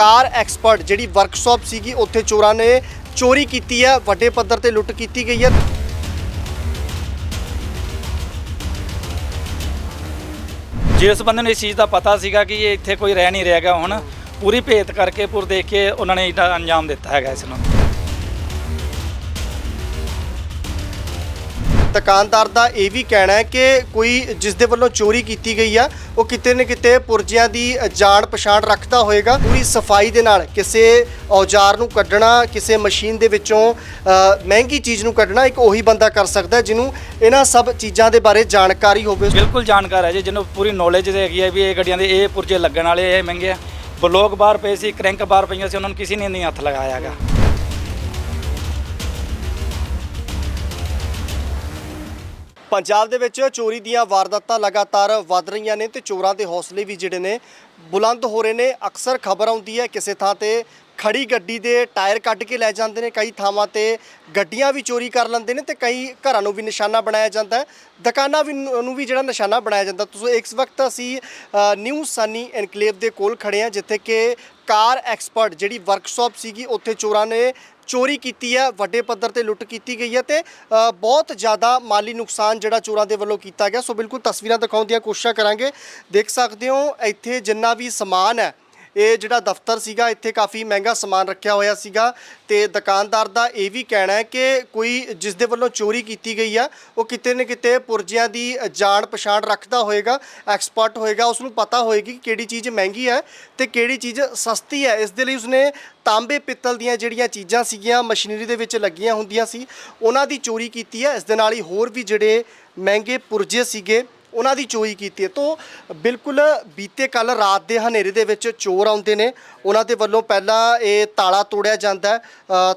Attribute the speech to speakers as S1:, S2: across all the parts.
S1: ਕਾਰ expert ਜਿਹੜੀ workshop ਸੀਗੀ ਉੱਥੇ ਚੋਰਾਂ ਨੇ ਚੋਰੀ ਕੀਤੀ ਹੈ, ਵੱਡੇ ਪੱਧਰ ਤੇ ਲੁੱਟ ਕੀਤੀ ਗਈ ਹੈ।
S2: ਜਿਸ ਬੰਦੇ ਨੂੰ ਇਸ ਚੀਜ਼ ਦਾ ਪਤਾ ਸੀਗਾ ਕਿ ਇਹ ਇੱਥੇ ਕੋਈ ਰਹਿ ਨਹੀਂ ਰਿਹਾਗਾ ਹੁਣ, ਪੂਰੀ ਭੇਤ ਕਰਕੇ ਪੂਰ ਦੇਖ ਕੇ ਉਹਨਾਂ ਨੇ ਇਹਦਾ ਅੰਜਾਮ ਦਿੱਤਾ ਹੈਗਾ ਇਸ ਨੂੰ।
S1: ਦੁਕਾਨਦਾਰ ਦਾ ਇਹ ਵੀ ਕਹਿਣਾ ਹੈ ਕਿ ਕੋਈ ਜਿਸ ਦੇ ਵੱਲੋਂ ਚੋਰੀ ਕੀਤੀ ਗਈ ਆ, ਉਹ ਕਿਤੇ ਨਾ ਕਿਤੇ ਪੁਰਜਿਆਂ ਦੀ ਜਾਣ ਪਛਾਣ ਰੱਖਦਾ ਹੋਏਗਾ। ਪੂਰੀ ਸਫ਼ਾਈ ਦੇ ਨਾਲ ਕਿਸੇ ਔਜ਼ਾਰ ਨੂੰ ਕੱਢਣਾ, ਕਿਸੇ ਮਸ਼ੀਨ ਦੇ ਵਿੱਚੋਂ ਮਹਿੰਗੀ ਚੀਜ਼ ਨੂੰ ਕੱਢਣਾ ਇੱਕ ਉਹੀ ਬੰਦਾ ਕਰ ਸਕਦਾ ਜਿਹਨੂੰ ਇਹਨਾਂ ਸਭ ਚੀਜ਼ਾਂ ਦੇ ਬਾਰੇ ਜਾਣਕਾਰੀ ਹੋਵੇ।
S2: ਬਿਲਕੁਲ ਜਾਣਕਾਰ ਹੈ ਜੀ, ਜਿਹਨੂੰ ਪੂਰੀ ਨੌਲੇਜ ਹੈਗੀ ਹੈ ਵੀ ਇਹ ਗੱਡੀਆਂ ਦੇ ਇਹ ਪੁਰਜੇ ਲੱਗਣ ਵਾਲੇ, ਇਹ ਮਹਿੰਗੇ ਆ। ਬਲੋਕ ਬਾਹਰ ਪਏ ਸੀ ਕ੍ਰੈਂਕ ਬਾਹਰ ਪਈਆਂ ਸੀ, ਉਹਨਾਂ ਨੂੰ ਕਿਸੇ ਨੇ ਨਹੀਂ ਹੱਥ ਲਗਾਇਆ
S1: ਪੰਜਾਬ ਦੇ ਵਿੱਚ ਚੋਰੀ ਦੀਆਂ ਵਾਰਦਾਤਾਂ ਲਗਾਤਾਰ ਵੱਧ ਰਹੀਆਂ ਨੇ ਤੇ ਚੋਰਾਂ ਦੇ ਹੌਸਲੇ ਵੀ ਜਿਹੜੇ ਨੇ ਬੁਲੰਦ ਹੋ ਰਹੇ ਨੇ। ਅਕਸਰ ਖਬਰ ਆਉਂਦੀ ਹੈ ਕਿਸੇ ਥਾਂ ਤੇ ਖੜੀ ਗੱਡੀ ਦੇ ਟਾਇਰ ਕੱਢ ਕੇ ਲੈ ਜਾਂਦੇ ਨੇ, ਕਈ ਥਾਵਾਂ ਤੇ ਗੱਡੀਆਂ ਵੀ ਚੋਰੀ ਕਰ ਲੈਂਦੇ ਨੇ ਤੇ ਕਈ ਘਰਾਂ ਨੂੰ ਵੀ ਨਿਸ਼ਾਨਾ ਬਣਾਇਆ ਜਾਂਦਾ ਹੈ। ਦੁਕਾਨਾਂ ਵੀ ਨੂੰ ਵੀ ਜਿਹੜਾ ਨਿਸ਼ਾਨਾ ਬਣਾਇਆ ਜਾਂਦਾ। ਤੁਸੀਂ ਇਸ ਵਕਤ ਅਸੀਂ ਨਿਊ ਸਨੀ ਐਨਕਲੇਵ ਦੇ ਕੋਲ ਖੜੇ ਹਾਂ, ਜਿੱਥੇ ਕਿ ਕਾਰ ਐਕਸਪਰਟ ਜਿਹੜੀ ਵਰਕਸ਼ਾਪ ਸੀਗੀ, ਉੱਥੇ ਚੋਰਾਂ ਨੇ ਚੋਰੀ ਕੀਤੀ ਹੈ, ਵੱਡੇ ਪੱਧਰ ਤੇ ਲੁੱਟ ਕੀਤੀ ਗਈ ਹੈ ਤੇ ਬਹੁਤ ਜ਼ਿਆਦਾ ਮਾਲੀ ਨੁਕਸਾਨ ਜਿਹੜਾ ਚੋਰਾਂ ਦੇ ਵੱਲੋਂ ਕੀਤਾ ਗਿਆ। ਸੋ ਬਿਲਕੁਲ ਤਸਵੀਰਾਂ ਦਿਖਾਉਣ ਦੀਆਂ ਕੋਸ਼ਿਸ਼ਾਂ ਕਰਾਂਗੇ। ਦੇਖ ਸਕਦੇ ਹੋ, ਇੱਥੇ ਜਿੰਨਾ ਵੀ ਸਮਾਨ ਹੈ ਇਹ ਜਿਹੜਾ ਦਫ਼ਤਰ ਸੀਗਾ, ਇੱਥੇ ਕਾਫੀ ਮਹਿੰਗਾ ਸਮਾਨ ਰੱਖਿਆ ਹੋਇਆ ਸੀਗਾ ਤੇ ਦੁਕਾਨਦਾਰ ਦਾ ਇਹ ਵੀ ਕਹਿਣਾ ਹੈ ਕਿ ਕੋਈ ਜਿਸ ਦੇ ਵੱਲੋਂ ਚੋਰੀ ਕੀਤੀ ਗਈ ਆ, ਉਹ ਕਿਤੇ ਨਾ ਕਿਤੇ ਪੁਰਜਿਆਂ ਦੀ ਜਾਣ ਪਛਾਣ ਰੱਖਦਾ ਹੋਏਗਾ, ਐਕਸਪਰਟ ਹੋਏਗਾ ਉਸ ਨੂੰ ਪਤਾ ਹੋਏਗੀ ਕਿ ਕਿਹੜੀ ਚੀਜ਼ ਮਹਿੰਗੀ ਹੈ ਤੇ ਕਿਹੜੀ ਚੀਜ਼ ਸਸਤੀ ਹੈ। ਇਸ ਦੇ ਲਈ ਉਸਨੇ ਤਾਂਬੇ ਪਿੱਤਲ ਦੀਆਂ ਜਿਹੜੀਆਂ ਚੀਜ਼ਾਂ ਸੀਗੀਆਂ, ਮਸ਼ੀਨਰੀ ਦੇ ਵਿੱਚ ਲੱਗੀਆਂ ਹੁੰਦੀਆਂ ਸੀ, ਉਹਨਾਂ ਦੀ ਚੋਰੀ ਕੀਤੀ ਹੈ। ਇਸ ਦੇ ਨਾਲ ਹੀ ਹੋਰ ਵੀ ਜਿਹੜੇ ਮਹਿੰਗੇ ਪੁਰਜੇ ਸੀਗੇ ਉਹਨਾਂ ਦੀ ਚੋਰੀ ਕੀਤੀ ਹੈ। ਤੋਂ ਬਿਲਕੁਲ ਬੀਤੇ ਕੱਲ ਰਾਤ ਦੇ ਹਨੇਰੇ ਦੇ ਵਿੱਚ ਚੋਰ ਆਉਂਦੇ ਨੇ। ਉਹਨਾਂ ਦੇ ਵੱਲੋਂ ਪਹਿਲਾਂ ਇਹ ਤਾਲਾ ਤੋੜਿਆ ਜਾਂਦਾ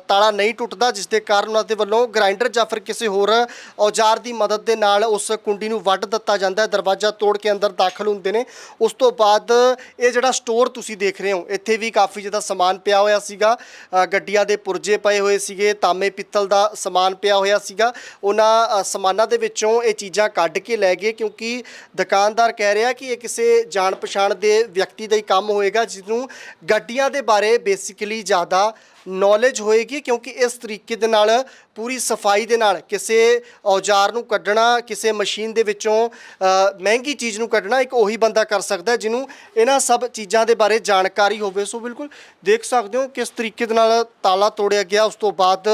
S1: ਤਾਲਾ ਨਹੀਂ ਟੁੱਟਦਾ, ਜਿਸ ਦੇ ਕਾਰਨ ਉਹਨਾਂ ਦੇ ਵੱਲੋਂ ਗ੍ਰਾਈਂਡਰ ਜਾਂ ਫਿਰ ਕਿਸੇ ਹੋਰ ਔਜ਼ਾਰ ਦੀ ਮਦਦ ਦੇ ਨਾਲ ਉਸ ਕੁੰਡੀ ਨੂੰ ਵੱਢ ਦਿੱਤਾ ਜਾਂਦਾ ਹੈ। ਦਰਵਾਜ਼ਾ ਤੋੜ ਕੇ ਅੰਦਰ ਦਾਖਲ ਹੁੰਦੇ ਨੇ। ਉਸ ਤੋਂ ਬਾਅਦ ਇਹ ਜਿਹੜਾ ਸਟੋਰ ਤੁਸੀਂ ਦੇਖ ਰਹੇ ਹੋ, ਇੱਥੇ ਵੀ ਕਾਫੀ ਜ਼ਿਆਦਾ ਸਮਾਨ ਪਿਆ ਹੋਇਆ ਸੀਗਾ। ਗੱਡੀਆਂ ਦੇ ਪੁਰਜੇ ਪਏ ਹੋਏ ਸੀਗੇ, ਤਾਮੇ ਪਿੱਤਲ ਦਾ ਸਮਾਨ ਪਿਆ ਹੋਇਆ ਸੀਗਾ। ਉਹਨਾਂ ਸਮਾਨਾਂ ਦੇ ਵਿੱਚੋਂ ਇਹ ਚੀਜ਼ਾਂ ਕੱਢ ਕੇ ਲੈ ਗਏ, ਕਿਉਂਕਿ ਦੁਕਾਨਦਾਰ ਕਹਿ ਰਿਹਾ ਕਿ ਇਹ ਕਿਸੇ ਜਾਣ ਪਛਾਣ ਦੇ ਵਿਅਕਤੀ ਦਾ ਹੀ ਕੰਮ ਹੋਏਗਾ ਜਿਸ ਨੂੰ ਗੱਡੀਆਂ ਦੇ ਬਾਰੇ ਬੇਸਿਕਲੀ ਜ਼ਿਆਦਾ ਨੌਲੇਜ ਹੋਏਗੀ ਕਿਉਂਕਿ ਇਸ ਤਰੀਕੇ ਦੇ ਨਾਲ, ਪੂਰੀ ਸਫ਼ਾਈ ਦੇ ਨਾਲ ਕਿਸੇ ਔਜ਼ਾਰ ਨੂੰ ਕੱਢਣਾ, ਕਿਸੇ ਮਸ਼ੀਨ ਦੇ ਵਿੱਚੋਂ ਮਹਿੰਗੀ ਚੀਜ਼ ਨੂੰ ਕੱਢਣਾ ਇੱਕ ਉਹੀ ਬੰਦਾ ਕਰ ਸਕਦਾ ਜਿਹਨੂੰ ਇਹਨਾਂ ਸਭ ਚੀਜ਼ਾਂ ਦੇ ਬਾਰੇ ਜਾਣਕਾਰੀ ਹੋਵੇ। ਸੋ ਬਿਲਕੁਲ ਦੇਖ ਸਕਦੇ ਹੋ ਕਿਸ ਤਰੀਕੇ ਦੇ ਨਾਲ ਤਾਲਾ ਤੋੜਿਆ ਗਿਆ। ਉਸ ਤੋਂ ਬਾਅਦ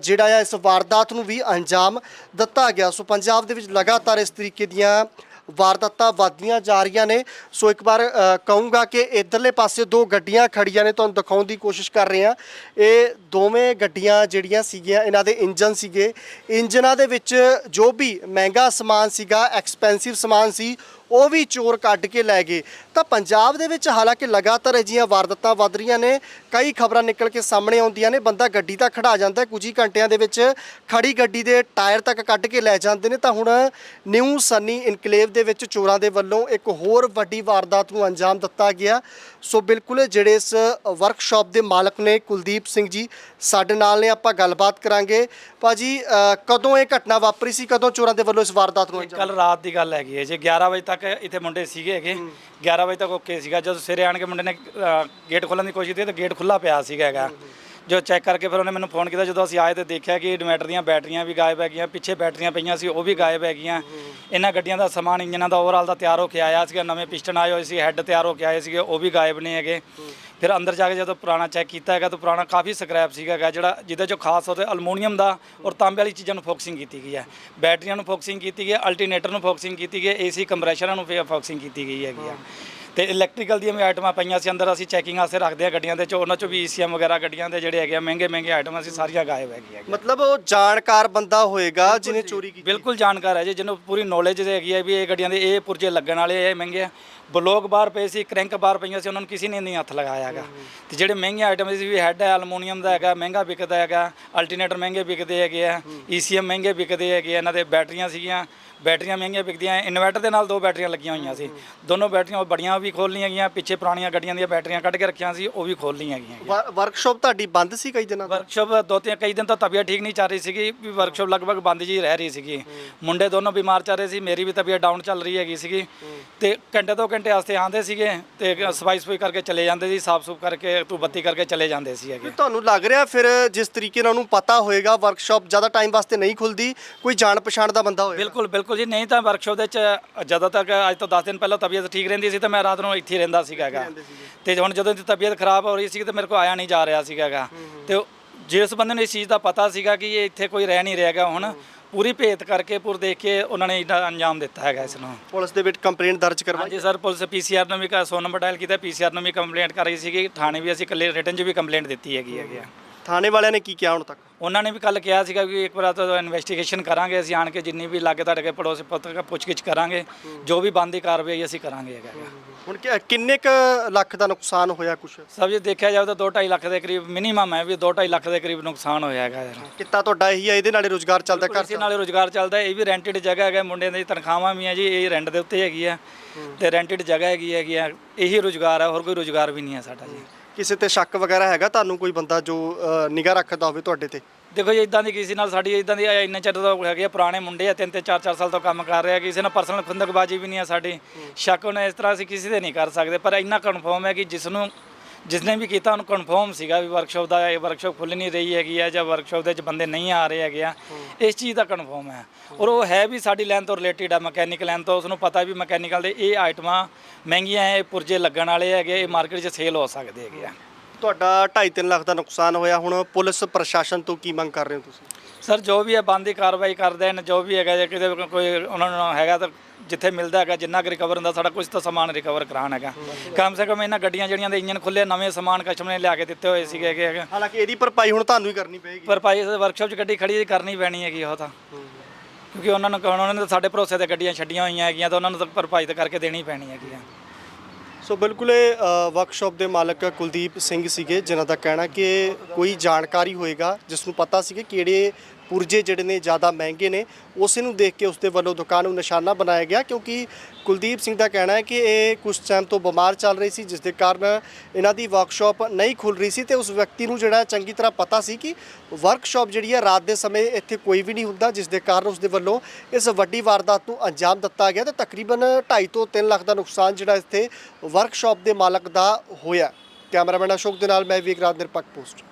S1: ਜਿਹੜਾ ਆ ਇਸ ਵਾਰਦਾਤ ਨੂੰ ਵੀ ਅੰਜਾਮ ਦਿੱਤਾ ਗਿਆ। ਸੋ ਪੰਜਾਬ ਦੇ ਵਿੱਚ ਲਗਾਤਾਰ ਇਸ ਤਰੀਕੇ ਦੀਆਂ ਵਾਰਦਾਤਾਂ ਵੱਧਦੀਆਂ ਜਾ ਰਹੀਆਂ ਨੇ। ਸੋ ਇੱਕ ਵਾਰ ਕਹੂੰਗਾ ਕਿ ਇਧਰਲੇ ਪਾਸੇ ਦੋ ਗੱਡੀਆਂ ਖੜੀਆਂ ਨੇ, ਤੁਹਾਨੂੰ ਦਿਖਾਉਣ ਦੀ ਕੋਸ਼ਿਸ਼ ਕਰ ਰਹੇ ਹਾਂ। ਇਹ ਦੋਵੇਂ ਗੱਡੀਆਂ ਜਿਹੜੀਆਂ ਸੀਗੀਆਂ, ਇਹਨਾਂ ਦੇ ਇੰਜਨ ਸੀਗੇ। ਇੰਜਨਾਂ ਦੇ ਵਿੱਚ ਜੋ ਵੀ ਮਹਿੰਗਾ ਸਮਾਨ ਸੀਗਾ, ਐਕਸਪੈਂਸਿਵ ਸਮਾਨ ਸੀ ਉਹ ਵੀ ਚੋਰ ਕੱਢ ਕੇ ਲੈ ਗਏ। ਤਾਂ ਪੰਜਾਬ ਦੇ ਵਿੱਚ ਹਾਲਾਂਕਿ ਲਗਾਤਾਰ ਅਜਿਹੀਆਂ ਵਾਰਦਾਤਾਂ ਵੱਧ ਰਹੀਆਂ ਨੇ। ਕਈ ਖਬਰਾਂ ਨਿਕਲ ਕੇ ਸਾਹਮਣੇ ਆਉਂਦੀਆਂ ਨੇ। ਬੰਦਾ ਗੱਡੀ ਤਾਂ ਖੜਾ ਜਾਂਦਾ ਕੁਝ ਹੀ ਘੰਟਿਆਂ ਦੇ ਵਿੱਚ ਖੜੀ ਗੱਡੀ ਦੇ ਟਾਇਰ ਤੱਕ ਕੱਢ ਕੇ ਲੈ ਜਾਂਦੇ ਨੇ। ਤਾਂ ਹੁਣ ਨਿਊ ਸਨੀ ਇਨਕਲੇਵ ਦੇ ਵਿੱਚ ਚੋਰਾਂ ਦੇ ਵੱਲੋਂ ਇੱਕ ਹੋਰ ਵੱਡੀ ਵਾਰਦਾਤ ਨੂੰ ਅੰਜਾਮ ਦਿੱਤਾ ਗਿਆ। ਸੋ ਬਿਲਕੁਲ ਜਿਹੜੇ ਇਸ ਵਰਕਸ਼ਾਪ ਦੇ ਮਾਲਕ ਨੇ ਕੁਲਦੀਪ ਸਿੰਘ ਜੀ ਸਾਡੇ ਨਾਲ ਨੇ। ਆਪਾਂ ਗੱਲਬਾਤ ਕਰਾਂਗੇ। ਭਾਜੀ ਅ, ਕਦੋਂ ਇਹ ਘਟਨਾ ਵਾਪਰੀ ਸੀ? ਕਦੋਂ ਚੋਰਾਂ ਦੇ ਵੱਲੋਂ ਇਸ ਵਾਰਦਾਤ ਨੂੰ ਅੰਜਾਮ
S2: ਕੱਲ ਰਾਤ ਦੀ ਗੱਲ ਹੈਗੀ ਹੈ। ਜੇ 11 ਵਜੇ ਤੱਕ ਇੱਥੇ ਮੁੰਡੇ ਸੀਗੇ ਹੈਗੇ। 11 ਵਜੇ ਤੱਕ ਓਕੇ ਸੀਗਾ। ਜਦੋਂ ਸਵੇਰੇ ਆਣ ਕੇ ਮੁੰਡੇ ਨੇ ਅ, ਗੇਟ ਖੋਲ੍ਹਣ ਦੀ ਕੋਸ਼ਿਸ਼ ਕੀਤੀ ਤਾਂ ਗੇਟ ਖੁੱਲਾ ਪਿਆ ਸੀਗਾ ਹੈਗਾ। ਜੋ ਚੈੱਕ ਕਰਕੇ ਫਿਰ ਉਹਨੇ ਮੈਨੂੰ ਫੋਨ ਕੀਤਾ। ਜਦੋਂ ਅਸੀਂ ਆਏ ਤੇ ਦੇਖਿਆ ਕਿ ਇਨਵੈਟਰ ਦੀਆਂ ਬੈਟਰੀਆਂ ਵੀ ਗਾਇਬ ਹੈਗੀਆਂ ਪਿੱਛੇ ਬੈਟਰੀਆਂ ਪਈਆਂ ਸੀ ਉਹ ਵੀ ਗਾਇਬ ਹੈਗੀਆਂ। ਇਹਨਾਂ ਗੱਡੀਆਂ ਦਾ ਸਮਾਨ ਇੰਜਨਾਂ ਦਾ ਓਵਰਆਲ ਦਾ ਤਿਆਰ ਹੋ ਕੇ ਆਇਆ ਸੀਗਾ। ਨਵੇਂ ਪਿਸਟਨ ਆਏ ਹੋਏ ਸੀ ਹੈੱਡ ਤਿਆਰ ਹੋ ਕੇ ਆਏ ਸੀਗੇ ਉਹ ਵੀ ਗਾਇਬ ਨੇ ਹੈਗੇ। ਫਿਰ ਅੰਦਰ ਜਾ ਕੇ ਜਦੋਂ ਪੁਰਾਣਾ ਚੈੱਕ ਕੀਤਾ ਹੈਗਾ ਤਾਂ ਪੁਰਾਣਾ ਕਾਫੀ ਸਕ੍ਰੈਪ ਸੀਗਾ ਹੈਗਾ ਜਿਹੜਾ ਜਿਹਦੇ ਚੋਂ ਖਾਸ ਤੌਰ ਤੇ ਅਲਮੋਨੀਅਮ ਦਾ ਔਰ ਤਾਂਬੇ ਵਾਲੀ ਚੀਜ਼ਾਂ ਨੂੰ ਫੋਕਸਿੰਗ ਕੀਤੀ ਗਈ ਹੈ। ਬੈਟਰੀਆਂ ਨੂੰ ਫੋਕਸਿੰਗ ਕੀਤੀ ਗਈ ਹੈ ਅਲਟਰਨੇਟਰ ਨੂੰ ਫੋਕਸਿੰਗ ਕੀਤੀ ਗਈ ਹੈ ਏਸੀ ਕੰਪਰੈਸ਼ਰਾਂ ਨੂੰ ਫੋਕਸਿੰਗ ਕੀਤੀ ਗਈ ਹੈਗੀ ਆ ਤੇ ਇਲੈਕਟ੍ਰੀਕਲ ਦੀਆਂ ਵੀ ਆਈਟਮਾਂ ਪਈਆਂ ਸੀ ਅੰਦਰ ਅਸੀਂ ਚੈਕਿੰਗ ਵਾਸਤੇ ਰੱਖਦੇ ਆ ਗੱਡੀਆਂ ਦੇ ਚ ਉਹਨਾਂ ਚੋਂ ਵੀ ਈਸੀਐਮ ਵਗੈਰਾ ਗੱਡੀਆਂ ਦੇ ਜਿਹੜੇ ਹੈਗੇ ਆ ਮਹਿੰਗੇ ਮਹਿੰਗੇ ਆਈਟਮਾਂ ਸੀ ਸਾਰੀਆਂ ਗਾਇਬ ਹੈਗੀਆਂ
S1: ਮਤਲਬ ਉਹ ਜਾਣਕਾਰ ਬੰਦਾ ਹੋਏਗਾ ਜਿਹਨੇ ਚੋਰੀ ਕੀਤੀ।
S2: ਬਿਲਕੁਲ ਜਾਣਕਾਰ ਹੈ ਜੀ ਜਿਹਨੂੰ ਪੂਰੀ ਨੌਲੇਜ ਹੈਗੀ ਹੈ ਵੀ ਇਹ ਗੱਡੀਆਂ ਦੇ ਇਹ ਪੁਰਜੇ ਲੱਗਣ ਵਾਲੇ ਇਹ ਮਹਿੰਗੇ ਆ। ਬਲੋਕ ਬਾਹਰ ਪਏ ਸੀ ਕ੍ਰੈਂਕ ਬਾਹਰ ਪਈਆਂ ਸੀ ਉਹਨਾਂ ਨੂੰ ਕਿਸੇ ਨੇ ਨਹੀਂ ਹੱਥ ਲਗਾਇਆ ਹੈਗਾ। ਤੇ ਜਿਹੜੇ ਮਹਿੰਗੇ ਆਈਟਮ ਸੀ ਵੀ ਹੈੱਡ ਹੈ ਅਲਮੋਨੀਅਮ ਦਾ ਹੈਗਾ ਮਹਿੰਗਾ ਵਿਕਦਾ ਹੈਗਾ ਅਲਟਰਨੇਟਰ ਮਹਿੰਗੇ ਵਿਕਦੇ ਹੈਗੇ ਆ ਈਸੀਐਮ ਮਹਿੰਗੇ ਵਿਕਦੇ ਹੈਗੇ ਆ, ਇਹਨਾਂ ਦੇ ਬੈਟਰੀਆਂ ਸੀਗੀਆਂ ਬੈਟਰੀਆਂ ਮਹਿੰਗੀਆਂ ਵਿਕਦੀਆਂ ਇਨਵਰਟਰ ਦੇ ਨਾਲ ਦੋ ਬੈਟਰੀਆਂ ਲੱਗੀਆਂ ਹੋਈਆਂ ਸੀ। ਦੋਨੋਂ ਬੈਟਰੀਆਂ ਉਹ ਬੜੀਆਂ ਵੀ ਖੋਲ੍ਹਣੀਆਂ ਹੈਗੀਆਂ ਪਿੱਛੇ ਪੁਰਾਣੀਆਂ ਗੱਡੀਆਂ ਦੀਆਂ ਬੈਟਰੀਆਂ ਕੱਢ ਕੇ ਰੱਖੀਆਂ ਸੀ ਉਹ ਵੀ ਖੋਲ੍ਹਣੀਆਂ ਹੈਗੀਆਂ
S1: ਵਰਕਸ਼ਾਪ ਤੁਹਾਡੀ ਬੰਦ ਸੀ ਕਈ ਦਿਨਾਂ ਤੋਂ?
S2: ਵਰਕਸ਼ਾਪ ਦੋ ਤਿੰਨ ਕਈ ਦਿਨ ਤੋਂ ਤਬੀਅਤ ਠੀਕ ਨਹੀਂ ਚੱਲ ਰਹੀ ਸੀਗੀ ਵੀ ਵਰਕਸ਼ਾਪ ਲਗਭਗ ਬੰਦ ਜੀ ਰਹਿ ਰਹੀ ਸੀਗੀ। ਮੁੰਡੇ ਦੋਨੋਂ ਬਿਮਾਰ ਚੱਲ ਰਹੇ ਸੀ ਮੇਰੀ ਵੀ ਤਬੀਅਤ ਡਾਊਨ ਚੱਲ ਰਹੀ ਹੈਗੀ ਸੀਗੀ। ਤੇ ਘੰਟੇ ਤੋਂ ਘੰਟੇ ਘੰਟੇ ਵਾਸਤੇ ਆਉਂਦੇ ਸੀਗੇ ਤੇ ਸਫ਼ਾਈ ਸਫ਼ਾਈ ਕਰਕੇ ਚਲੇ ਜਾਂਦੇ ਸੀ ਸਾਫ਼ ਸੁਫ ਕਰਕੇ ਤੂੰ ਬੱਤੀ ਕਰਕੇ ਚਲੇ ਜਾਂਦੇ ਸੀ ਹੈਗੇ।
S1: ਤੁਹਾਨੂੰ ਲੱਗ ਰਿਹਾ ਫਿਰ ਜਿਸ ਤਰੀਕੇ ਨਾਲ ਉਹਨੂੰ ਪਤਾ ਹੋਏਗਾ ਵਰਕਸ਼ਾਪ ਜ਼ਿਆਦਾ ਟਾਈਮ ਵਾਸਤੇ ਨਹੀਂ ਖੁੱਲਦੀ ਕੋਈ ਜਾਣ ਪਛਾਣ ਦਾ ਬੰਦਾ ਹੋਏਗਾ?
S2: ਬਿਲਕੁਲ ਬਿਲਕੁਲ ਜੀ ਨਹੀਂ ਤਾਂ ਵਰਕਸ਼ਾਪ ਦੇ ਵਿੱਚ ਜਦੋਂ ਤੱਕ ਅੱਜ ਤੋਂ 10 ਦਿਨ ਪਹਿਲਾਂ ਤਬੀਅਤ ਠੀਕ ਰਹਿੰਦੀ ਸੀ ਤਾਂ ਮੈਂ ਰਾਤ ਨੂੰ ਇੱਥੇ ਹੀ ਰਹਿੰਦਾ ਸੀਗਾ ਹੈਗਾ। ਤੇ ਹੁਣ ਜਦੋਂ ਦੀ ਤਬੀਅਤ ਖਰਾਬ ਹੋ ਰਹੀ ਸੀ ਤੇ ਮੇਰੇ ਕੋਲ ਆਇਆ ਨਹੀਂ ਜਾ ਰਿਹਾ ਸੀਗਾ ਹੈਗਾ। ਤੇ ਜਿਸ ਬੰਦੇ ਨੂੰ ਇਸ ਚੀਜ਼ ਦਾ ਪਤਾ ਸੀਗਾ ਕਿ ਇਹ ਇੱਥੇ ਕੋਈ ਰਹਿ ਨਹੀਂ ਰਿਹਾਗਾ ਹੁਣ ਪੂਰੀ ਭੇਤ ਕਰਕੇ ਪੂਰ ਦੇਖ ਕੇ ਉਹਨਾਂ ਨੇ ਇਹਦਾ ਅੰਜਾਮ ਦਿੱਤਾ ਹੈਗਾ ਇਸ ਨੂੰ।
S1: ਪੁਲਿਸ ਦੇ ਵਿੱਚ ਕੰਪਲੇਂਟ ਦਰਜ ਕਰਵਾਈ?
S2: ਹਾਂਜੀ ਸਰ ਪੁਲਿਸ ਪੀਸੀਆਰ ਨੂੰ ਵੀ ਕਾ 100 ਨੰਬਰ ਡਾਇਲ ਕੀਤਾ ਪੀਸੀਆਰ ਨੂੰ ਵੀ ਕੰਪਲੇਂਟ ਕਰ ਰਹੀ ਸੀਗੀ। ਥਾਣੇ ਵੀ ਅਸੀਂ ਇਕੱਲੇ ਰਿਟਨ 'ਚ ਵੀ ਕੰਪਲੇਂਟ ਦਿੱਤੀ ਹੈਗੀ ਹੈਗੀ ਆ।
S1: ਥਾਣੇ ਵਾਲਿਆਂ ਨੇ ਕੀ ਕਿਹਾ ਹੁਣ ਤੱਕ?
S2: ਉਹਨਾਂ ਨੇ ਵੀ ਕੱਲ ਕਿਹਾ ਸੀਗਾ ਕਿ ਇੱਕ ਵਾਰ ਤਾਂ ਇਨਵੈਸਟੀਗੇਸ਼ਨ ਕਰਾਂਗੇ ਅਸੀਂ ਆਣ ਕੇ ਜਿੰਨੀ ਵੀ ਲਾਗੇ ਤੁਹਾਡੇ ਕੇ ਪੜੋਸੀ ਪੁੱਤ ਪੁੱਛਗਿੱਛ ਕਰਾਂਗੇ ਜੋ ਵੀ ਬੰਦੀ ਕਾਰਵਾਈ ਅਸੀਂ ਕਰਾਂਗੇ ਹੈਗਾ।
S1: ਹੁਣ ਕਿ- ਕਿੰਨੇ ਕ ਲੱਖ ਦਾ ਨੁਕਸਾਨ ਹੋਇਆ ਕੁਛ?
S2: ਸਭ ਜੇ ਦੇਖਿਆ ਜਾਵੇ ਤਾਂ 2.5 ਲੱਖ ਦੇ ਕਰੀਬ ਮਿਨੀਮਮ ਹੈ ਵੀ 2.5 ਲੱਖ ਦੇ ਕਰੀਬ ਨੁਕਸਾਨ ਹੋਇਆ ਹੈਗਾ ਯਾਰ।
S1: ਕਿੱਤਾ ਤੁਹਾਡਾ ਇਹੀ ਹੈ ਇਹਦੇ ਨਾਲੇ ਰੋਜ਼ਗਾਰ ਚੱਲਦਾ ਘਰ
S2: ਇਸੇ ਨਾਲੇ ਰੋਜ਼ਗਾਰ ਚੱਲਦਾ ਹੈ। ਇਹ ਵੀ ਰੈਂਟਡ ਜਗ੍ਹਾ ਹੈਗਾ ਮੁੰਡਿਆਂ ਦੀ ਤਨਖਾਹਾਂ ਵੀ ਆ ਜੀ ਇਹ ਰੈਂਟ ਦੇ ਉੱਤੇ ਹੈਗੀ ਆ ਤੇ ਰੈਂਟਡ ਜਗ੍ਹਾ ਹੈਗੀ ਹੈਗੀ ਆ ਇਹੀ ਰੋਜ਼ਗਾਰ ਹੈ ਹੋਰ ਕੋਈ ਰੋਜ਼ਗਾਰ ਵੀ ਨਹੀਂ ਹੈ ਸਾਡਾ ਜੀ।
S1: ਕਿਸੇ ਤੇ ਸ਼ੱਕ ਵਗੈਰਾ ਹੈਗਾ ਤੁਹਾਨੂੰ ਕੋਈ ਬੰਦਾ ਜੋ ਨਿਗਾਹ ਰੱਖਦਾ ਹੋਵੇ ਤੁਹਾਡੇ ਤੇ?
S2: ਦੇਖੋ ਜੀ ਇਦਾਂ ਦੀ ਕਿਸੇ ਨਾਲ ਸਾਡੀ ਇਦਾਂ ਦੀ ਇੰਨੇ ਚਿਰ ਤੋਂ ਹੈਗੇ ਆ, ਪੁਰਾਣੇ ਮੁੰਡੇ ਆ ਤਿੰਨ ਤੇ ਚਾਰ ਚਾਰ ਸਾਲ ਤੋਂ ਕੰਮ ਕਰ ਰਹੇ ਕਿਸੇ ਨਾਲ ਪਰਸਨਲ ਖੁੰਦਕਬਾਜੀ ਵੀ ਨਹੀਂ ਆ ਸਾਡੀ। ਸ਼ੱਕ ਉਹਨੇ ਇਸ ਤਰ੍ਹਾਂ ਅਸੀਂ ਕਿਸੇ ਤੇ ਨਹੀਂ ਕਰ ਸਕਦੇ ਪਰ ਇੰਨਾ ਕਨਫਰਮ ਹੈ ਕਿ ਜਿਸ ਨੂੰ ਜਿਸਨੇ ਵੀ ਕੀਤਾ ਉਹਨੂੰ ਕਨਫਰਮ ਸੀਗਾ ਵੀ ਵਰਕਸ਼ਾਪ ਦਾ ਇਹ ਵਰਕਸ਼ਾਪ ਖੁੱਲ ਨਹੀਂ ਰਹੀ ਹੈਗੀ ਆ ਜਾਂ ਵਰਕਸ਼ਾਪ ਦੇ ਵਿੱਚ ਬੰਦੇ ਨਹੀਂ ਆ ਰਹੇ ਹੈਗੇ ਆ ਇਸ ਚੀਜ਼ ਦਾ ਕਨਫਰਮ ਹੈ। ਔਰ ਉਹ ਹੈ ਵੀ ਸਾਡੀ ਲਾਈਨ ਤੋਂ ਰਿਲੇਟਡ ਆ ਮਕੈਨੀਕਲ ਲਾਈਨ ਤੋਂ ਉਸਨੂੰ ਪਤਾ ਵੀ ਮਕੈਨੀਕਲ ਦੇ ਇਹ ਆਈਟਮਾਂ ਮਹਿੰਗੀਆਂ ਹੈ ਇਹ ਪੁਰਜੇ ਲੱਗਣ ਵਾਲੇ ਹੈਗੇ ਇਹ ਮਾਰਕੀਟ 'ਚ ਸੇਲ ਹੋ ਸਕਦੇ ਹੈਗੇ ਆ।
S1: ਤੁਹਾਡਾ 2.5 ਲੱਖ ਦਾ ਨੁਕਸਾਨ ਹੋਇਆ ਹੁਣ ਪੁਲਿਸ ਪ੍ਰਸ਼ਾਸਨ ਤੋਂ ਕੀ ਮੰਗ ਕਰ ਰਹੇ ਹੋ ਤੁਸੀਂ?
S2: ਸਰ ਜੋ ਵੀ ਹੈ ਬੰਦੀ ਕਾਰਵਾਈ ਕਰਦੇ ਨੇ ਜੋ ਵੀ ਹੈਗਾ ਜੇ ਕਿਤੇ ਕੋਈ ਉਹਨਾਂ ਨੂੰ ਹੈਗਾ ਤਾਂ ਜਿੱਥੇ ਮਿਲਦਾ ਹੈਗਾ ਜਿੰਨਾ ਕੁ ਰਿਕਵਰ ਹੁੰਦਾ ਸਾਡਾ ਕੁਝ ਤਾਂ ਸਮਾਨ ਰਿਕਵਰ ਕਰਾਉਣ ਹੈਗਾ। ਕਮ ਸੇ ਕਮ ਇਹਨਾਂ ਗੱਡੀਆਂ ਜਿਹੜੀਆਂ ਦੇ ਇੰਜਨ ਖੁੱਲੇ ਨਵੇਂ ਸਮਾਨ ਕਸਟਮਰ ਨੇ ਲਿਆ ਕੇ ਦਿੱਤੇ ਹੋਏ ਸੀਗੇ ਹੈਗੇ ਹੈਗੇ।
S1: ਹਾਲਾਂਕਿ ਇਹਦੀ ਭਰਪਾਈ ਹੁਣ ਤੁਹਾਨੂੰ ਹੀ ਕਰਨੀ ਪਏਗੀ।
S2: ਪਰ ਭਾਈ ਵਰਕਸ਼ਾਪ 'ਚ ਗੱਡੀ ਖੜੀ ਕਰਨੀ ਪੈਣੀ ਹੈਗੀ ਉਹ ਤਾਂ। ਕਿਉਂਕਿ ਉਹਨਾਂ ਨੂੰ ਉਹਨਾਂ ਨੇ ਤਾਂ ਸਾਡੇ ਭਰੋਸੇ ਤੇ ਗੱਡੀਆਂ ਛੱਡੀਆਂ ਹੋਈਆਂ ਹੈਗੀਆਂ ਤਾਂ ਉਹਨਾਂ ਨੂੰ ਤਾਂ ਭਰਪਾਈ ਤਾਂ ਕਰਕੇ ਦੇਣੀ ਪੈਣੀ ਹੈਗੀ ਆ।
S1: ਸੋ ਬਿਲਕੁਲ ਇਹ ਅ, ਵਰਕਸ਼ਾਪ ਦੇ ਮਾਲਕ ਕੁਲਦੀਪ ਸਿੰਘ ਸੀਗੇ ਜਿਨ੍ਹਾਂ ਦਾ ਕਹਿਣਾ ਕਿ ਕੋਈ ਜਾਣਕਾਰੀ ਹੋਏਗਾ ਜਿਸ ਨੂੰ ਪਤਾ ਸੀ ਕਿ ਕਿਹੜੇ ਪੁਰਜੇ ਜਿਹੜੇ ਨੇ ਜ਼ਿਆਦਾ ਮਹਿੰਗੇ ਨੇ ਉਸੇ ਨੂੰ ਦੇਖ ਕੇ ਉਸਦੇ ਵੱਲੋਂ ਦੁਕਾਨ ਨੂੰ ਨਿਸ਼ਾਨਾ ਬਣਾਇਆ ਗਿਆ ਕਿਉਂਕਿ ਕੁਲਦੀਪ ਸਿੰਘ ਦਾ ਕਹਿਣਾ ਹੈ ਕਿ ਇਹ ਕੁਝ ਟਾਈਮ ਤੋਂ ਬਿਮਾਰ ਚੱਲ ਰਹੀ ਸੀ ਜਿਸ ਦੇ ਕਾਰਨ ਇਹਨਾਂ ਦੀ ਵਰਕਸ਼ਾਪ ਨਹੀਂ ਖੁੱਲ ਰਹੀ ਸੀ ਤੇ ਉਸ ਵਿਅਕਤੀ ਨੂੰ ਜਿਹੜਾ ਚੰਗੀ ਤਰ੍ਹਾਂ ਪਤਾ ਸੀ ਕਿ ਵਰਕਸ਼ਾਪ ਜਿਹੜੀ ਹੈ ਰਾਤ ਦੇ ਸਮੇਂ ਇੱਥੇ ਕੋਈ ਵੀ ਨਹੀਂ ਹੁੰਦਾ ਜਿਸ ਦੇ ਕਾਰਨ ਉਸਦੇ ਵੱਲੋਂ ਇਸ ਵੱਡੀ ਵਾਰਦਾਤ ਨੂੰ ਅੰਜਾਮ ਦਿੱਤਾ ਗਿਆ ਤੇ ਤਕਰੀਬਨ 2.5 ਤੋਂ 3 ਲੱਖ ਦਾ ਨੁਕਸਾਨ ਜਿਹੜਾ ਇੱਥੇ ਵਰਕਸ਼ਾਪ ਦੇ ਮਾਲਕ ਦਾ ਹੋਇਆ। ਕੈਮਰਾਮੈਨ ਅਸ਼ੋਕ ਦੇ ਨਾਲ ਮੈਂ ਵੀ ਇੱਕ ਰਾਤ ਨਿਰਪੱਖ ਪੋਸਟ।